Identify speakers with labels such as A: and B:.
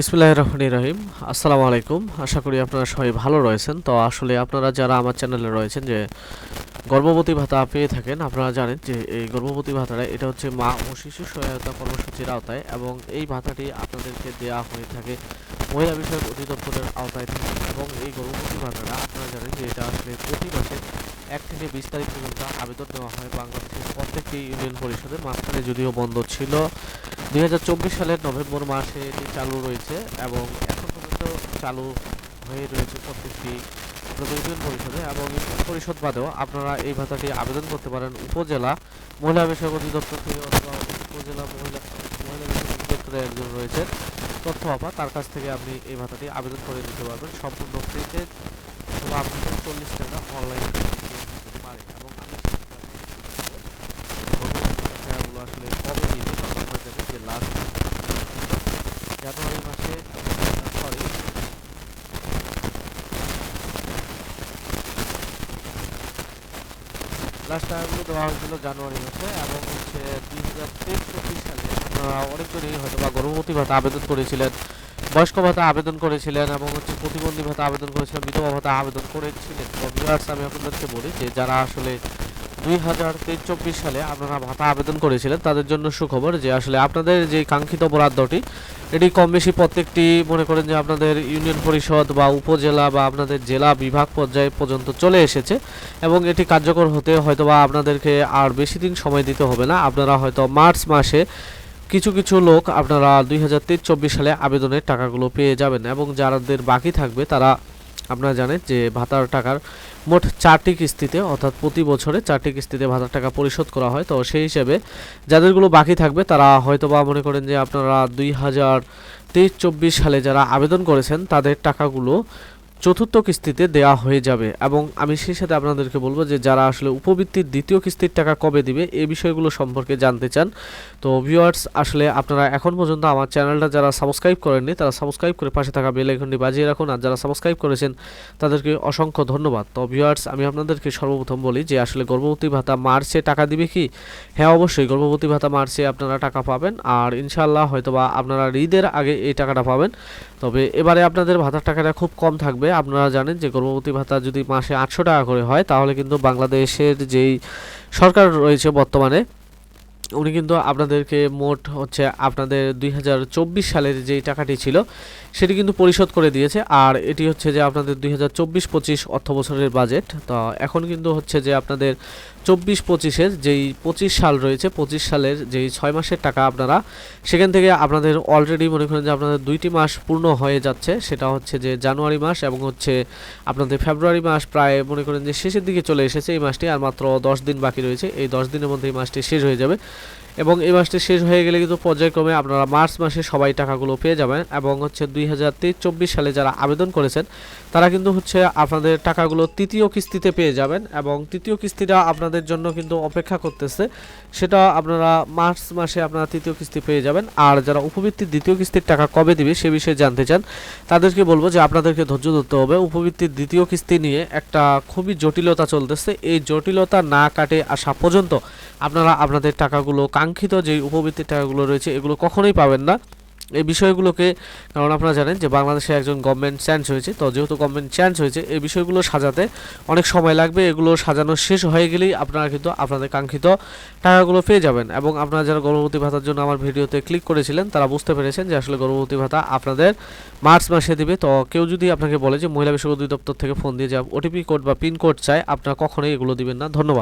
A: বিসমুল্লাহ রহমান রহিম। আসসালামু আলাইকুম। আশা করি আপনারা সবাই ভালো রয়েছেন। তো আসলে আপনারা যারা আমার চ্যানেলে রয়েছেন যে গর্ভবতী ভাতা পেয়ে থাকেন, আপনারা জানেন যে এই গর্ভবতী ভাতাটা, এটা হচ্ছে মা ও শিশু সহায়তা কর্মসূচির আওতায় এবং এই ভাতাটি আপনাদেরকে দেওয়া হয়ে থাকে মহিলা বিষয়ক অধিদপ্তরের আওতায় থাকে এবং এই গর্ভবতী ভাতাটা আপনারা জানেন যে এটা আসলে প্রতি মাসে এক থেকে বিশ তারিখ পর্যন্ত আবেদন দেওয়া হয় বাংলাদেশের প্রত্যেকটি ইউনিয়ন পরিষদের মাঝখানে, যদিও বন্ধ ছিল। দুই হাজার চব্বিশ সালের নভেম্বর মাসে এটি চালু রয়েছে এবং এখন পর্যন্ত চালু হয়ে রয়েছে প্রত্যেকটি ইউনিয়ন পরিষদে এবং পরিষদ বাদেও আপনারা এই ভাতাটি আবেদন করতে পারেন উপজেলা মহিলা বিষয়ক অধিদপ্তর থেকে অথবা উপজেলা মহিলা মহিলা বিষয়ক অধিদপ্তরে একজন রয়েছে তথ্য আপা, তার কাছ থেকে আপনি এই ভাতাটি আবেদন করে নিতে পারবেন। সম্পূর্ণ ফ্রিতে আপনাদের চল্লিশ টাকা অনলাইনে পারেন এবং আমি টাকাগুলো আসলে কবে দিবে তখন হয়ে যাবে যে লাস্ট জানুয়ারি মাসে, সরি। লাস্ট টাকাগুলো দেওয়া হয়েছিল জানুয়ারি মাসে, এবং হচ্ছে দুই হাজার তেইশ সালে অনেকজনই হয়তো বা গর্ভবতী ভাতা আবেদন করেছিলেন, বয়স্ক ভাতা আবেদন করেছিলেন, এবং হচ্ছে প্রতিবন্ধী ভাতা আবেদন করেছিলেন, বিধবা ভাতা আবেদন করেছিলেন। আমি আপনাদেরকে বলি যে যারা আসলে দুই হাজার চব্বিশ সালে আপনারা ভাতা আবেদন করেছিলেন, তাদের জন্য সুখবর যে আসলে আপনাদের যে কাঙ্ক্ষিত বরাদ্দটি, এটি কম বেশি প্রত্যেকটি মনে করেন যে আপনাদের ইউনিয়ন পরিষদ বা উপজেলা বা আপনাদের জেলা বিভাগ পর্যায়ে পর্যন্ত চলে এসেছে এবং এটি কার্যকর হতে হয়তোবা আপনাদেরকে আর বেশি দিন সময় দিতে হবে না। আপনারা হয়তো মার্চ মাসে কিছু কিছু লোক আপনারা দুই হাজার সালে আবেদনের টাকাগুলো পেয়ে যাবেন এবং যাদের বাকি থাকবে তারা আপনারা জানেন যে ভাতার টাকার মোট চারটি কিস্তিতে, অর্থাৎ প্রতি বছরে চারটি কিস্তিতে ভাতার টাকা পরিশোধ করা হয়। তো সেই হিসেবে যাদেরগুলো বাকি থাকবে, তারা হয়তো বা মনে করেন যে আপনারা দুই হাজার তেইশ চব্বিশ সালে যারা আবেদন করেছেন, তাদের টাকাগুলো চতুর্থ কিস্তিতে দেওয়া হয়ে যাবে এবং আমি সেই সাথে আপনাদেরকে বলব যে যারা আসলে উপবৃত্তির দ্বিতীয় কিস্তির টাকা কবে দিবে এই বিষয়গুলো সম্পর্কে জানতে চান। তো ভিউয়ার্স আসলে আপনারা এখন পর্যন্ত আমার চ্যানেলটা যারা সাবস্ক্রাইব করেননি, তারা সাবস্ক্রাইব করে পাশে থাকা বেল আইকনটি বাজিয়ে রাখুন। আর যারা সাবস্ক্রাইব করেছেন, তাদেরকে অসংখ্য ধন্যবাদ। তো ভিউয়ার্স আমি আপনাদেরকে সর্বপ্রথম বলি যে আসলে গর্ভবতী ভাতা মার্চে টাকা দিবে কি? হ্যাঁ অবশ্যই গর্ভবতী ভাতা মার্চে আপনারা টাকা পাবেন। আর ইনশাআল্লাহ হয়তোবা আপনারা ঈদের আগে এই টাকাটা পাবেন। তবে এবারে আপনাদের ভাতার টাকাটা খুব কম থাকবে। আপনারা জানেন যে গর্ভবতী ভাতা যদি মাসে আটশো টাকা করে হয়, তাহলে কিন্তু বাংলাদেশের যেই সরকার রয়েছে বর্তমানে উনি কিন্তু আপনাদেরকে মোট হচ্ছে আপনাদের দুই হাজার চব্বিশ সালের যেই টাকাটি ছিল, সেটি কিন্তু পরিশোধ করে দিয়েছে। আর এটি হচ্ছে যে আপনাদের দুই হাজার চব্বিশ পঁচিশ অর্থ বছরের বাজেট তো এখন কিন্তু হচ্ছে যে আপনাদের চব্বিশ পঁচিশের যেই পঁচিশ সাল রয়েছে, পঁচিশ সালের যেই ছয় মাসের টাকা আপনারা, সেখান থেকে আপনাদের অলরেডি মনে করেন যে আপনাদের দুইটি মাস পূর্ণ হয়ে যাচ্ছে। সেটা হচ্ছে যে জানুয়ারি মাস এবং হচ্ছে আপনাদের ফেব্রুয়ারি মাস প্রায় মনে করেন যে শেষের দিকে চলে এসেছে এই মাসটি, আর মাত্র দশ দিন বাকি রয়েছে। এই দশ দিনের মধ্যে এই মাসটি শেষ হয়ে যাবে। এবং এই মাসটি শেষ হয়ে গেলে কিন্তু পর্যায়ক্রমে আপনারা মার্চ মাসে সবাই টাকাগুলো পেয়ে যাবেন এবং হচ্ছে দুই হাজার চব্বিশ সালে যারা আবেদন করেছেন, তারা কিন্তু হচ্ছে আপনাদের টাকাগুলো তৃতীয় কিস্তিতে পেয়ে যাবেন এবং তৃতীয় কিস্তিটা আপনাদের জন্য কিন্তু অপেক্ষা করতেছে। সেটা আপনারা মার্চ মাসে আপনারা তৃতীয় কিস্তি পেয়ে যাবেন। আর যারা উপবৃত্তির দ্বিতীয় কিস্তির টাকা কবে দিবে সে বিষয়ে জানতে চান, তাদেরকে বলব যে আপনাদেরকে ধৈর্য ধরতে হবে। উপবৃত্তির দ্বিতীয় কিস্তি নিয়ে একটা খুবই জটিলতা চলতেছে। এই জটিলতা না কাটে আসা পর্যন্ত আপনারা আপনাদের টাকাগুলো কাঙ্ক্ষিত যে উপবৃত্তির টাকাগুলো রয়েছে, এগুলো কখনোই পাবেন না। এই বিষয়গুলোকে, কারণ আপনারা জানেন যে বাংলাদেশে একজন গভর্নমেন্ট চেঞ্জ হয়েছে, তো যেহেতু গভর্নমেন্ট চেঞ্জ হয়েছে, এই বিষয়গুলো সাজাতে অনেক সময় লাগবে। এগুলো সাজানো শেষ হয়ে গেলেই আপনারা কিন্তু আপনাদের কাঙ্ক্ষিত টাকাগুলো পেয়ে যাবেন। এবং আপনারা যারা গর্ভবতী ভাতার জন্য আমার ভিডিওতে ক্লিক করেছিলেন, তারা বুঝতে পেরেছেন যে আসলে গর্ভবতী ভাতা আপনাদের মার্চ মাসে দিবে। তো কেউ যদি আপনাকে বলে যে মহিলা বিষয়ক অধিদপ্তর থেকে ফোন দিয়ে যে ওটিপি কোড বা পিন কোড চায়, আপনারা কখনোই এগুলো দিবেন না। ধন্যবাদ।